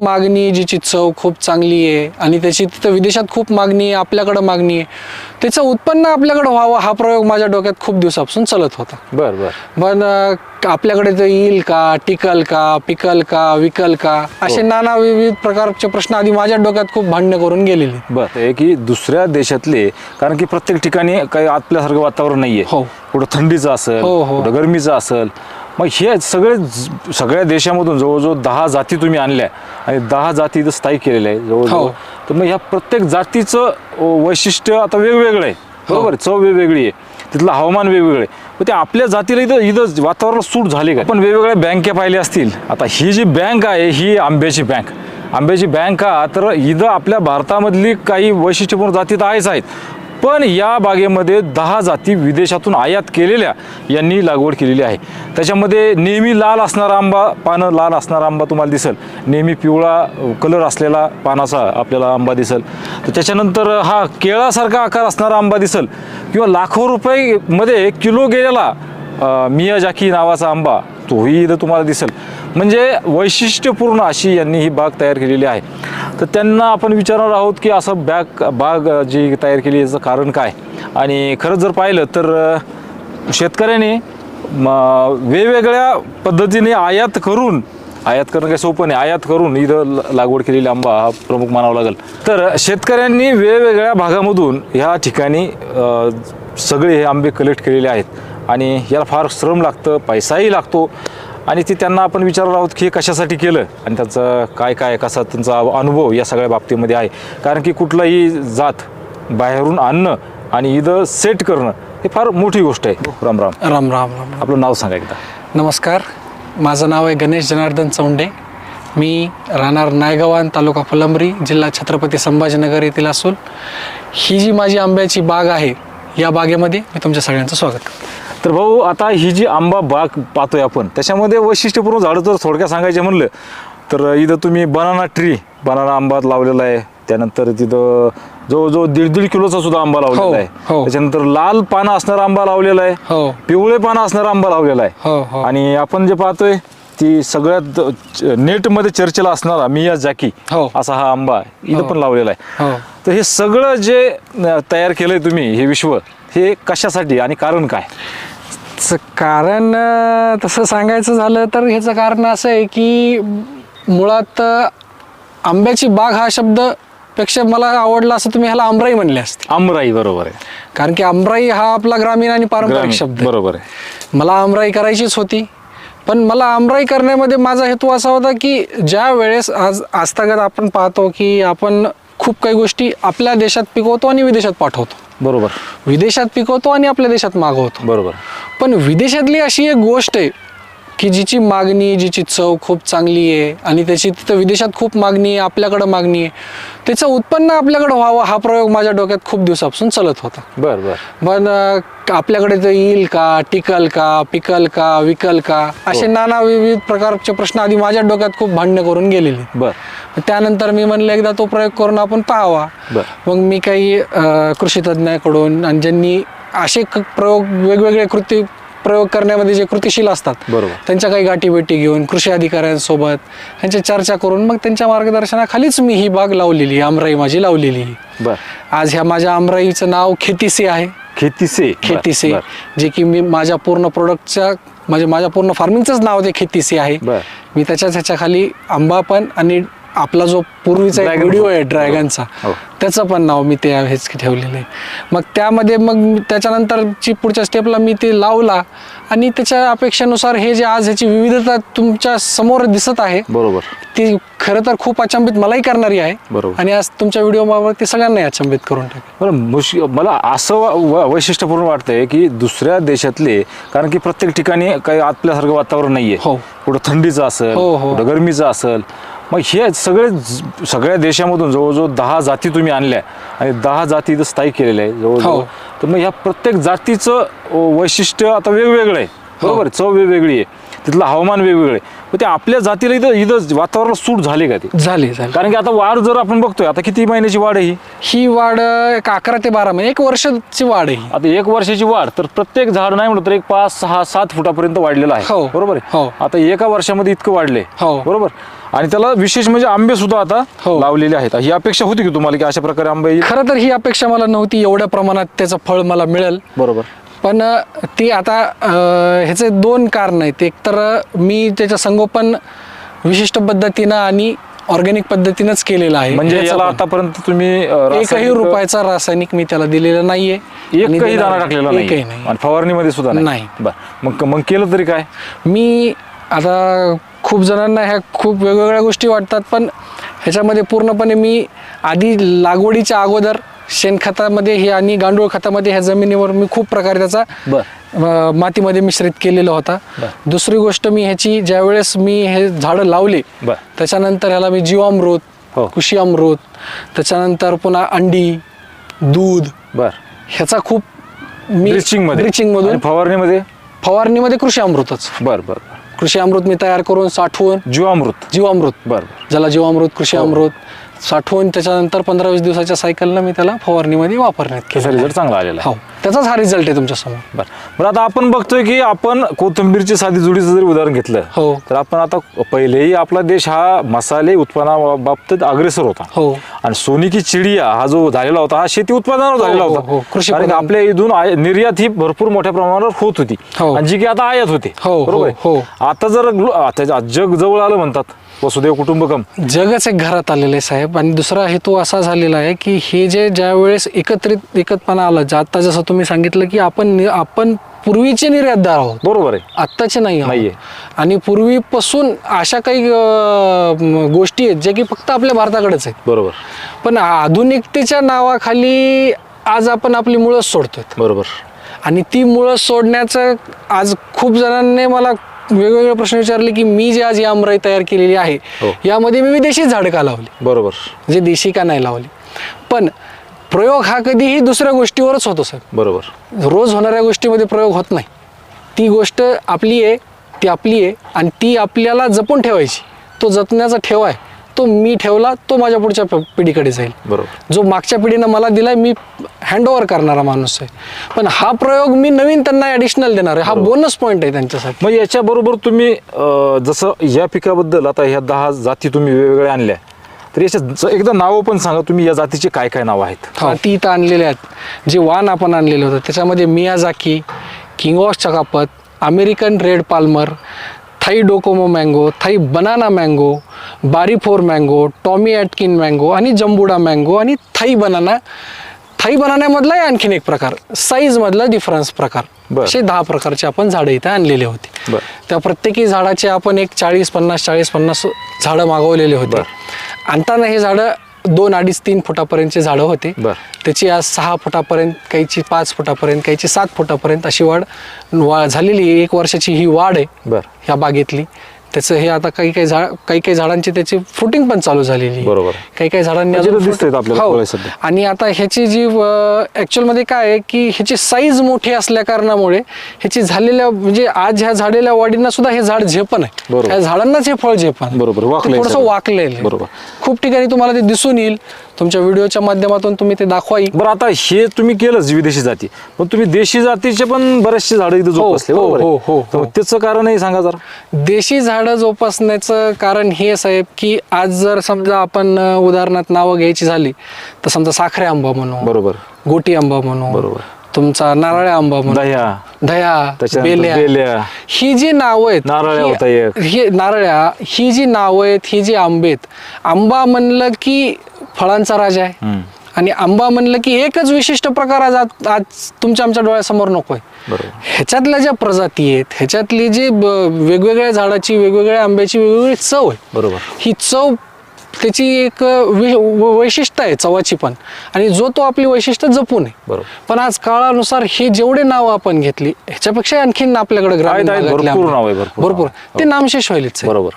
मागणी जिची चव खूप चांगली आहे आणि त्याची तिथं विदेशात खूप मागणी आहे आपल्याकडं मागणी आहे. त्याचं उत्पन्न आपल्याकडं व्हावं हा प्रयोग माझ्या डोक्यात खूप दिवसापासून चालत होता. बर बर. पण अं, आपल्याकडे ते येईल का टिकल का पिकल का विकल का असे नाना विविध प्रकारचे प्रश्न आधी माझ्या डोक्यात खूप भांडणं करून गेलेले. बर हे की दुसऱ्या देशातले कारण की प्रत्येक ठिकाणी काही आपल्यासारखं वातावरण नाहीये. हो. कुठं थंडीचं असेल हो, हो. कुठं गरमीचं असेल मग हे सगळे सगळ्या देशामधून जवळजवळ दहा जाती तुम्ही आणल्या आणि दहा जाती इथं स्थायिक केलेल्या आहे जवळजवळ. हो. तर मग ह्या प्रत्येक जातीचं अ, वैशिष्ट्य आता वेगवेगळं आहे. बरोबर आहे? चव वेगवेगळी आहे. तिथलं हवामान वेगवेगळं आहे. मग ते आपल्या जातीला इथं इथं वातावरण सूट झाले का? पण वेगवेगळ्या बँका पाहिल्या असतील. आता ही जी बँक आहे ही आंब्याची बँक. आंब्याची बँक का तर इथं आपल्या भारतामधली काही वैशिष्ट्यपूर्ण जाती तर आहेच आहेत. पण या बागेमध्ये दहा जाती विदेशातून आयात केलेल्या यांनी लागवड केलेली आहे. त्याच्यामध्ये नेहमी लाल असणारा आंबा पानं लाल असणारा आंबा तुम्हाला दिसेल. नेहमी पिवळा कलर असलेला पानाचा आपल्याला आंबा दिसेल. तर त्याच्यानंतर हा केळासारखा आकार असणारा आंबा दिसेल. किंवा लाखो रुपये मध्ये किलो गेलेला मिया मियाजाकी नावाचा आंबा तोही इथं तुम्हाला दिसेल. म्हणजे वैशिष्ट्यपूर्ण अशी यांनी ही बाग तयार केलेली आहे. तर त्यांना आपण विचारणार आहोत की असं बॅग बाग जी तयार केली याचं कारण काय? आणि खरंच जर पाहिलं तर शेतकऱ्याने म, वेगवेगळ्या पद्धतीने आयात करून आयात करणं काही सोपं नाही आयात करून इथं लागवड केलेली आंबा हा प्रमुख मानावा लागेल. तर शेतकऱ्यांनी वेगवेगळ्या भागामधून ह्या ठिकाणी सगळे हे आंबे कलेक्ट केलेले आहेत. आणि याला फार श्रम लागतं पैसाही लागतो. आणि ते त्यांना आपण विचारणार आहोत की हे कशासाठी केलं? आणि त्याचं काय काय कसा त्यांचा अनुभव या सगळ्या बाबतीमध्ये आहे. कारण की कुठलाही जात बाहेरून आणणं आणि इथं सेट करणं हे फार मोठी गोष्ट आहे. राम राम. राम राम राम राम. आपलं नाव सांगा एकदा. नमस्कार. माझं नाव आहे गणेश जनार्दन चौंडे. मी राहणार नायगावान तालुका फुलंब्री जिल्हा छत्रपती संभाजीनगर येथील असून ही जी माझी आंब्याची बाग आहे या बागेमध्ये मी तुमच्या सगळ्यांचं स्वागत करतो. तर भाऊ आता ही जी आंबा बाग पाहतोय आपण त्याच्यामध्ये वैशिष्ट्यपूर्ण झाडं जर थोडक्यात सांगायचे म्हणलं तर इथं तुम्ही बनाना ट्री बनाना आंबा लावलेला आहे. त्यानंतर तिथं जवळजवळ दीड दीड किलोचा सुद्धा आंबा हो, लावलेला आहे. हो. त्याच्यानंतर लाल पानं असणारा आंबा लावलेला आहे. हो. पिवळे पानं असणारा आंबा लावलेला हो, आहे. हो. आणि आपण जे पाहतोय ती सगळ्यात नेटमध्ये चर्चेला असणारा मिया जाकी हो. असा हा आंबा इथं पण लावलेला आहे. हो. तर हे सगळं जे तयार केलंय तुम्ही हे विश्व हे कशासाठी आणि कारण काय? च- कारण अं, तसं सांगायचं झालं तर ह्याचं कारण असं आहे की मुळात अं, आंब्याची बाग हा शब्दपेक्षा मला आवडला असं तुम्ही ह्याला आमराई म्हणले असते. आमराई बरोबर आहे. कारण की आमराई हा आपला ग्रामीण आणि पारंपरिक ग्रामीण, शब्द आहे. बरोबर आहे. मला आमराई करायचीच होती. पण मला आमराई करण्यामध्ये माझा हेतू असा होता की ज्या वेळेस आज आजतागत आपण पाहतो की आपण खूप काही गोष्टी आपल्या देशात पिकवतो आणि विदेशात पाठवतो. बरोबर. विदेशात पिकवतो आणि आपल्या देशात मागवतो. बरोबर. पण विदेशातली अशी एक गोष्ट आहे की जिची मागणी जिची चव खूप चांगली आहे आणि त्याची तिथं विदेशात खूप मागणी आहे आपल्याकडं मागणी आहे त्याचं उत्पन्न आपल्याकडं व्हावं हा प्रयोग माझ्या डोक्यात खूप दिवसापासून चालत होता. बर बर. पण अं, आपल्याकडे ते येईल का टिकल का पिकल का विकल का असे नाना विविध प्रकारचे प्रश्न आधी माझ्या डोक्यात खूप भांडणं करून गेलेले. बर. त्यानंतर मी म्हणलं एकदा तो प्रयोग करून आपण पाहावा. मग मी काही अं, कृषी तज्ज्ञाकडून आणि ज्यांनी असे प्रयोग वेगवेगळे कृती प्रयोग करण्यामध्ये जे कृतिशील असतात बरोबर. त्यांच्या काही गाठीभेटी घेऊन कृषी अधिकाऱ्यांसोबत यांची चर्चा करून मग त्यांच्या मार्गदर्शनाखालीच मी ही बाग लावलेली आमराई माझी लावलेली आज ह्या माझ्या आमराईचं नाव खेतीसे आहे खेतीसे खेतीसे. जे की मी माझ्या पूर्ण प्रोडक्टच्या म्हणजे माझ्या पूर्ण फार्मिंगचंच नाव ते खेतीसे आहे. मी त्याच्याच ह्याच्याखाली आंबा पण आणि आपला जो पूर्वीचा एक व्हिडिओ. आहे ड्रॅगनचा हो. त्याचं पण नाव मी ते हेच ठेवलेलं आहे मग त्यामध्ये मग त्याच्यानंतरची पुढच्या स्टेपला मी ते लावला आणि त्याच्या अपेक्षेनुसार हे जे आज ह्याची विविधता तुमच्यासमोर दिसत आहे बरोबर ती खरं तर खूप अचंबित मलाही करणारी आहे बरोबर. आणि आज तुमच्या व्हिडिओ ती सगळ्यांनाही अचंबित करून टाकेल मुश्किल मला असं वैशिष्ट्यपूर्ण वाटतंय की दुसऱ्या देशातले कारण की प्रत्येक ठिकाणी काही आपल्यासारखं वातावरण नाहीये हो. कुठं थंडीचं असेल हो, हो. कुठं गरमीचं असेल मग हे सगळे ज- सगळ्या देशामधून जवळजवळ दहा जाती तुम्ही आणल्या आणि दहा जाती इथं स्थायिक केलेल्या आहे जवळजवळ हो. तर मग ह्या प्रत्येक जातीचं अ, वैशिष्ट्य आता वेगवेगळं आहे बरोबर आहे? चव वेगवेगळी आहे तिथलं हवामान वेगवेगळं आहे मग ते आपल्या जातीला इथं इथं वातावरण सूट झाले का ते झाली झाली कारण की आता वाढ जर आपण बघतोय आता किती महिन्याची वाढ आहे ही ही वाढ एक अकरा ते बारा महिने एक वर्षाची वाढ आहे ही. आता एक वर्षाची वाढ तर प्रत्येक झाड नाही म्हटलं तर एक पाच सहा सात फुटापर्यंत वाढलेलं आहे हो. बरोबर हो. आहे आता एका वर्षामध्ये इतकं वाढले हो. बरोबर आणि त्याला विशेष म्हणजे आंबे सुद्धा आता हो. लावलेले आहेत. ही अपेक्षा होती की तुम्हाला की अशा प्रकारे आंबे येईल? खरं तर ही अपेक्षा मला नव्हती. एवढ्या प्रमाणात त्याचं फळ मला मिळेल. बरोबर. पण अ, ती आता अ, ह्याचे दोन कारण आहेत. एक तर मी त्याचं संगोपन विशिष्ट पद्धतीनं आणि ऑर्गॅनिक पद्धतीनंच केलेलं आहे. म्हणजे ह्याचं याला पण. आतापर्यंत तुम्ही अ, एकही रासायनिक- रुपयाचा रासायनिक मी त्याला दिलेला नाहीये. आणि एकही देणार दाणा नाही. टाकलेला एकही नाही नाही. आणि फवारणीमध्ये सुद्धा नाही. नाही. बर. मग मग केलं तरी काय? मी आता खूप जणांना ह्या खूप वेगवेगळ्या गोष्टी वाटतात पण ह्याच्यामध्ये पूर्णपणे मी आधी लागवडीच्या अगोदर शेणखतामध्ये हे आणि गांडूळ खतामध्ये ह्या जमिनीवर मी खूप प्रकारे त्याचा मातीमध्ये मिश्रित केलेला होता. दुसरी गोष्ट मी ह्याची ज्यावेळेस मी हे झाडं लावले त्याच्यानंतर ह्याला मी जीवामृत हो. कृषी अमृत त्याच्यानंतर पुन्हा अंडी दूध बर. ह्याचा खूप मी ब्लिचिंग मधून फवारणीमध्ये? फवारणीमध्ये कृषी अमृतच. बर बर. कृषी अमृत मी तयार करून साठवून जीवामृत. जीवामृत. बर. ज्याला जीवामृत कृषी हो. अमृत साठवून त्याच्यानंतर पंधरा वीस दिवसाच्या सायकलनं मी त्याला फवारणीमध्ये वापरण्यात त्याचा केलं रिझल्ट चांगला आलेला आहे हो त्याचाच हा रिझल्ट आहे तुमच्यासमोर बर बरं आता आपण बघतोय की आपण कोथिंबीरची साधी जुडीचं जरी उदाहरण घेतलं हो. तर आपण आता पहिलेही आपला देश हा मसाले उत्पन्नाबाबतीत अग्रेसर होता हो आणि सोनी की चिडिया हा जो झालेला होता हा शेती उत्पादनावर झालेला हो, हो, होता हो. कृषी कारण की प्रधान. आपल्या इथून आय- निर्यात ही भरपूर मोठ्या प्रमाणावर होत होती हो. आणि जी की आता आयात होते हो, आहे? हो, आता जर ग्लो- आता जग जवळ आलं म्हणतात वसुदेव कुटुंबकम. जगच एक घरात आलेलं आहे साहेब. आणि दुसरा हेतू असा झालेला आहे की हे जे ज्या वेळेस एकत्रित एकतपणा आला जे आता जसं तुम्ही सांगितलं की आपण नि- आपण पूर्वीचे निर्यातदार आहोत. बरोबर आहे. आत्ताचे नाही आहोत. नाहीये. आणि पूर्वीपासून अशा काही अं, म, गोष्टी आहेत ज्या की फक्त आपल्या भारताकडेच आहेत. बरोबर. पण आधुनिकतेच्या नावाखाली आज आपण आपली मुळंच सोडतोय बरोबर. आणि ती मुळं सोडण्याचं आज खूप जणांनी मला वेगवेगळे प्रश्न विचारले की मी जे आज ही आमराई तयार केलेली आहे हो. यामध्ये मी विदेशी झाडं का लावली? बरोबर. जे देशी का नाही लावली? पण प्रयोग हा कधीही दुसऱ्या गोष्टीवरच होतो सर. बरोबर. रोज होणाऱ्या गोष्टीमध्ये प्रयोग होत नाही. ती गोष्ट आपली आहे ती आपली आहे आणि ती आपल्याला जपून ठेवायची. तो जपण्याचा ठेवा आहे. तो मी ठेवला तो माझ्या पुढच्या पिढीकडे जाईल. बरोबर. जो मागच्या पिढीनं मला दिलाय मी हँडओव्हर करणारा माणूस आहे. पण हा प्रयोग मी नवीन त्यांना ॲडिशनल देणार आहे. हा बोनस पॉईंट आहे त्यांच्यासाठी. मग याच्याबरोबर तुम्ही अं, जसं या पिकाबद्दल आता ह्या दहा जाती तुम्ही वेगवेगळ्या आणल्या तर याच्या ज- एकदा नावं पण सांगा तुम्ही या जातीचे काय काय नाव आहेत? हा, ती इथं आणलेले आहेत. जे वाण आपण आणलेलं होतं त्याच्यामध्ये Miyazaki king of Chakapat American red Palmer Thai Docomo mango Thai banana mango Bari four mango Tommy Atkin mango आणि जंबुडा मँगो आणि थाई बनाना थाई बनाण्यामधलाही आणखीन एक प्रकार साईजमधला डिफरन्स प्रकार. असे दहा प्रकारचे आपण झाडं इथं आणलेले होते. त्या प्रत्येकी झाडाचे आपण एक चाळीस पन्नास चाळीस पन्नास झाडं मागवलेले होते. आणताना हे झाडं दोन अडीच तीन फुटापर्यंतचे झाडं होते. बरं. त्याची आज सहा फुटापर्यंत काहीची पाच फुटापर्यंत काहीची सात फुटापर्यंत अशी वाढ झालेली एक वर्षाची ही वाढ आहे बर. ह्या बागेतली. त्याचं हे आता काही काही झाड काही काही झाडांची त्याची फ्रुटिंग पण चालू झालेली आहे. बरोबर. काही काही झाडांनी म्हणजे अजून ते दिसतायत fruiting- आपल्याला हो. फळं सध्या. आणि आता ह्याची जी ऍक्च्युअलमध्ये काय आहे की ह्याची साईज मोठी असल्या कारणामुळे ह्याची झालेल्या म्हणजे आज ह्या झालेल्या वाढींना सुद्धा हे झाड झेपण आहे बरोबर. ह्या झाडांनाच हे फळ झेपण आहे. बरोबर, ते थोडंसं सगळं. वाकलेलं आहे. बरोबर. खूप ठिकाणी तुम्हाला ते दिसून येईल तुमच्या व्हिडिओच्या माध्यमातून तुम्ही ते दाखवा येईल बरं आता हे तुम्ही केलंच विदेशी जाती पण तुम्ही देशी जातीचे पण बरेचसे झाडं इथं जोपासले हो, बरोबर? हो, हो, तर हो. त्याचं कारणही सांगा जरा देशी झाडं जोपासण्याचं कारण हे साहेब की आज जर समजा आपण अं, उदाहरणार्थ नावं घ्यायची झाली तर समजा साखरे आंबा म्हणू बरोबर गोटी आंबा म्हणू बरोबर. तुमचा नारळ्या आंबा म्हणू दह्या दह्या त्याच्यानंतर बेल्या बेल्या. ही जी नावं आहेत नारळ्या ही- होता एक. ही नारळ्या ही जी नावं आहेत ही जी आंबे आहेत आंबा म्हणलं की फळांचा राजा आहे हम्म. आणि आंबा म्हणलं की एकच विशिष्ट प्रकार आज आज तुमच्या आमच्या डोळ्यासमोर नकोय. बरोबर. ह्याच्यातल्या ज्या प्रजाती आहेत ह्याच्यातली जी वेगवेगळ्या झाडाची वेगवेगळ्या आंब्याची वेगवेगळी चव आहे. बरोबर. ही चव त्याची एक वैशिष्ट्य आहे चवाची पण. आणि जो तो आपली वैशिष्ट्य जपून आहे. बरोबर. पण आज काळानुसार हे जेवढे नाव आपण घेतली ह्याच्यापेक्षा आणखीन आपल्याकडे भरपूर आहे. ते नामशेष व्हायलेत साहेब. बरोबर.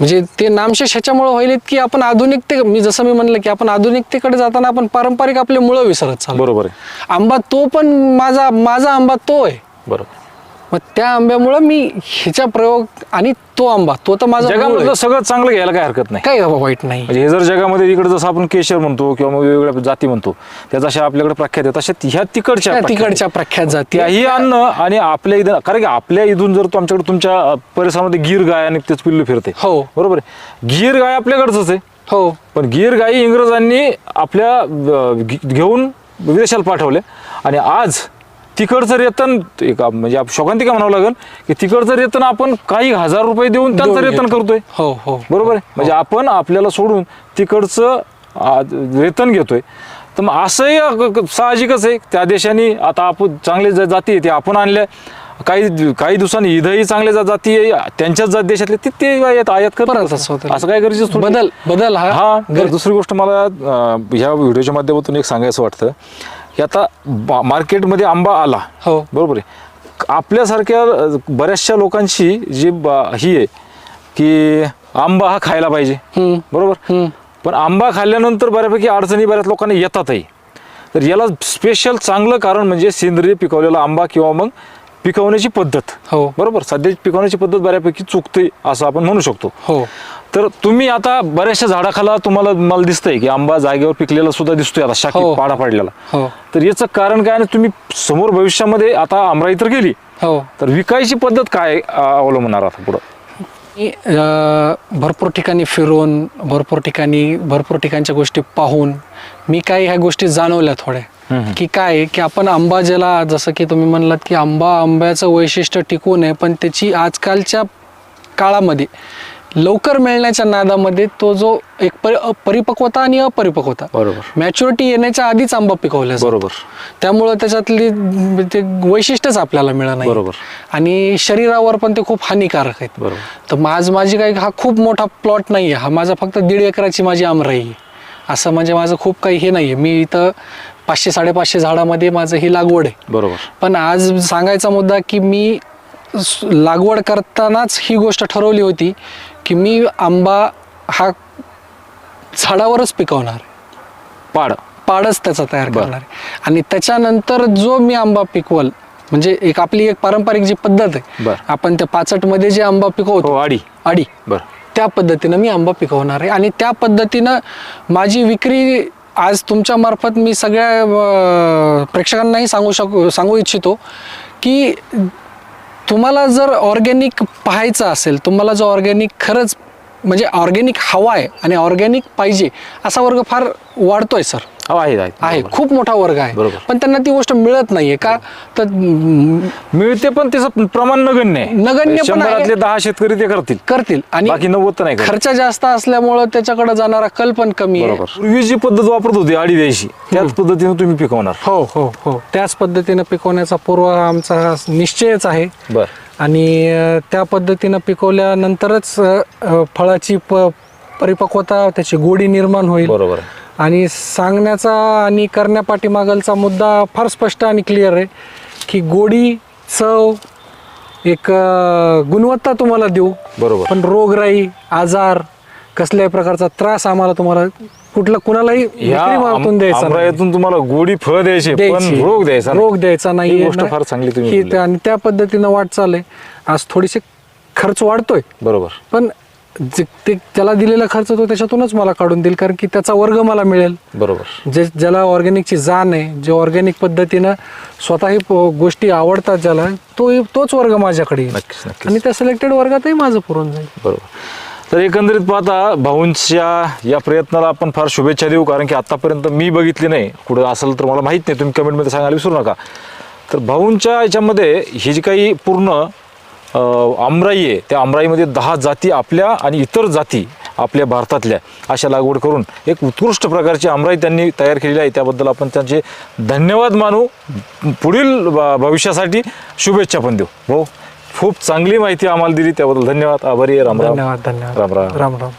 म्हणजे ते नामशेष ह्याच्यामुळे व्हायलेत की आपण आधुनिकते मी जसं मी म्हणलं की आपण आधुनिकतेकडे जाताना आपण पारंपरिक आपले मुळं विसरत चाललो. बरोबर आहे. आंबा तो पण माझा माझा आंबा तो आहे. बरोबर. मग त्या आंब्यामुळं मी ह्याचा प्रयोग आणि तो आंबा तो तर माझा मूळ जगामधलं आहे. सगळं चांगलं घ्यायला काही हरकत नाही. काही वाईट नाही. म्हणजे हे जर जगामध्ये इकडे जसं आपण केशर म्हणतो किंवा मग वेगवेगळ्या जाती म्हणतो त्या जशा आपल्याकडे प्रख्यात आहेत तशा ह्या तिकडच्या त्या प्रख्यात आहेत. तिकडच्या प्रख्यात जाती त्याही अन्न आणि आपल्या इथं कारण की आपल्या इथून जर तुमच्याकडे तुमच्या अ, परिसरामध्ये गीर गाय आणि तेच पिल्लू फिरते. हो. बरोबर आहे? गीर गाय आपल्याकडचंच आहे. हो. पण गीर गायी इंग्रजांनी आपल्या अ, घे- घेऊन विदेशाला पाठवले आणि आज तिकडचं रेतन एक म्हणजे आप- शोकांतिका म्हणावं लागेल की तिकडचं रेतन आपण काही हजार रुपये देऊन त्यांचं रेतन. करतोय. हो हो. बरोबर आहे? म्हणजे आपण आपल्याला सोडून तिकडचं आ, वेतन घेतोय. तर मग असंही अ, क- क- साहजिकच आहे. त्या देशाने आता आपण चांगले ज्या जाती आहे ते आपण आणल्या. काही काही दिवसांनी इथंही चांगले ज्या जाती आहे. त्यांच्याच जात देशातले ते ते आयात आयात परत करत असं होतं. असं काय गरजेचं थोडी. बदल बदल हा हा तर दुसरी गोष्ट मला अं, ह्या व्हिडिओच्या माध्यमातून एक सांगायचं वाटतं. आता बा- मार्केटमध्ये आंबा आला. हो. बरोबर आहे. आपल्यासारख्या अं, बऱ्याचशा लोकांची जी बा- ही आहे की आंबा हा खायला पाहिजे. हम्म. बरोबर. पण आंबा खाल्ल्यानंतर बऱ्यापैकी अडचणी बऱ्याच लोकांना येतातही तर याला स्पेशल चांगलं कारण म्हणजे सेंद्रिय पिकवलेला आंबा किंवा मग पिकवण्याची पद्धत. हो. बरोबर? सध्याची पिकवण्याची पद्धत बऱ्यापैकी चुकते असं आपण म्हणू शकतो. हो. तर तुम्ही आता बऱ्याचशा झाडाखाला तुम्हाला मला दिसतंय की आंबा जागेवर पिकलेला सुद्धा दिसतोय आता शाखी हो. पाडा पडलेला. हो. तर याचं कारण काय आणि तुम्ही समोर भविष्यामध्ये आता आमराई तर गेली. हो. तर विकायची पद्धत काय अ, अवलंबणार आता पुढं? मी अ, भरपूर ठिकाणी फिरून भरपूर ठिकाणी भरपूर ठिकाणच्या गोष्टी पाहून मी काही ह्या गोष्टी जाणवल्या थोड्या. की काय आहे की आपण आंबा ज्याला जसं की तुम्ही म्हणलात की आंबा आंब्याचं वैशिष्ट्य टिकून आहे पण त्याची आजकालच्या काळामध्ये लवकर मिळण्याच्या नादामध्ये तो जो एक परि परिपक्वता आणि अपरिपक्वता. बरोबर. मॅच्युरिटी येण्याच्या आधीच आंबा पिकवला जातो. बरोबर. त्यामुळं त्याच्यातली ते वैशिष्ट्यच आपल्याला मिळत नाही. बरोबर. आणि शरीरावर पण ते खूप हानिकारक आहेत. बरोबर. तर माझ माझी काही हा खूप मोठा प्लॉट नाही आहे हा माझा फक्त दीड एकराची माझी आमराई आहे. असं म्हणजे माझं खूप काही हे नाही आहे मी इथं पाचशे साडेपाचशे झाडामध्ये माझं ही लागवड आहे. बरोबर. पण आज सांगायचा मुद्दा की मी लागवड करतानाच ही गोष्ट ठरवली होती की मी आंबा हा झाडावरच पिकवणार. पाड पाडच त्याचा तयार. करणार आहे आणि त्याच्यानंतर जो मी आंबा पिकवल म्हणजे एक आपली एक पारंपरिक जी पद्धत आहे. आपण त्या पाचटमध्ये जे आंबा हो पिकवतो आडी अडी बर त्या पद्धतीनं मी आंबा पिकवणार आहे आणि त्या पद्धतीनं माझी विक्री आज तुमच्या मार्फत मी सगळ्या प्रेक्षकांनाही सांगू शकू सांगू इच्छितो की तुम्हाला जर ऑर्गॅनिक पाहायचं असेल तुम्हाला जो ऑर्गॅनिक खरंच म्हणजे ऑर्गॅनिक हवा आहे आणि ऑर्गॅनिक पाहिजे असा वर्ग फार वाढतो आहे सर. हो आहे आहे आहे बरोबर. खूप मोठा वर्ग आहे. बरोबर. पण त्यांना ती गोष्ट मिळत नाहीये का? तर म, मिळते पण त्याचं प्रमाण नगण्य आहे. नगण्य पण आहे. शंभरातले दहा शेतकरी ते करतील. करतील. आणि बाकी नव्वद तर नाही करत. खर्च जास्त असल्यामुळं त्याच्याकडे जाणारा कल पण कमी आहे. बरोबर. पूर्वी जी पद्धत वापरत होती आडी द्यायची त्याच पद्धतीने तुम्ही पिकवणार. हो हो हो. त्याच पद्धतीनं पिकवण्याचा पूर्व आमचा हा निश्चयच आहे. बर. आणि अ, त्या पद्धतीनं पिकवल्यानंतरच अ, अ, फळाची प परिपक्वता त्याची गोडी निर्माण होईल. बरोबर. आहे. आणि सांगण्याचा आणि करण्यापाठीमागलचा मुद्दा फार स्पष्ट आणि क्लिअर आहे की गोडी चव एक गुणवत्ता तुम्हाला देऊ बरोबर पण रोगराई आजार कसल्याही प्रकारचा त्रास आम्हाला तुम्हाला कुठला कुणालाही मार्फतून द्यायचा नाही. तुम्हाला गोडी फळ द्यायची पण द्यायची. रोग द्यायचा नाही. रोग द्यायचा नाही गोष्ट फार चांगली तुम्ही बोलले. आणि त्या पद्धतीनं वाटचाल आहे आज थोडीशी खर्च वाढतोय बरोबर पण जे- ते त्याला दिलेला खर्च तो त्याच्यातूनच मला काढून देईल कारण की त्याचा वर्ग मला मिळेल. बरोबर. जे ज्याला ऑर्गॅनिकची जाण आहे जे ऑर्गॅनिक पद्धतीनं स्वतःही गोष्टी आवडतात ज्याला तो तोच वर्ग माझ्याकडे येईल. आणि त्या सिलेक्टेड वर्गातही माझं पुरून जाईल. बरोबर. तर एकंदरीत पाहता भाऊंच्या या प्रयत्नाला आपण फार शुभेच्छा देऊ कारण की आतापर्यंत मी बघितली नाही. कुठं असेल तर मला माहीत नाही. तुम्ही कमेंटमध्ये सांगायला विसरू नका. तर भाऊंच्या याच्यामध्ये ही जी काही पूर्ण आमराई आहे. त्या आमराईमध्ये दहा जाती आपल्या आणि इतर जाती आपल्या भारतातल्या अशा लागवड करून एक उत्कृष्ट प्रकारची आमराई त्यांनी तयार केलेली आहे. त्याबद्दल आपण त्यांचे धन्यवाद मानू. पुढील भविष्यासाठी शुभेच्छा पण देऊ. भाऊ खूप चांगली माहिती आम्हाला दिली. त्याबद्दल धन्यवाद. आभारी आहे. रामराम धन्यवाद धन्यवाद. राम राम. राम राम.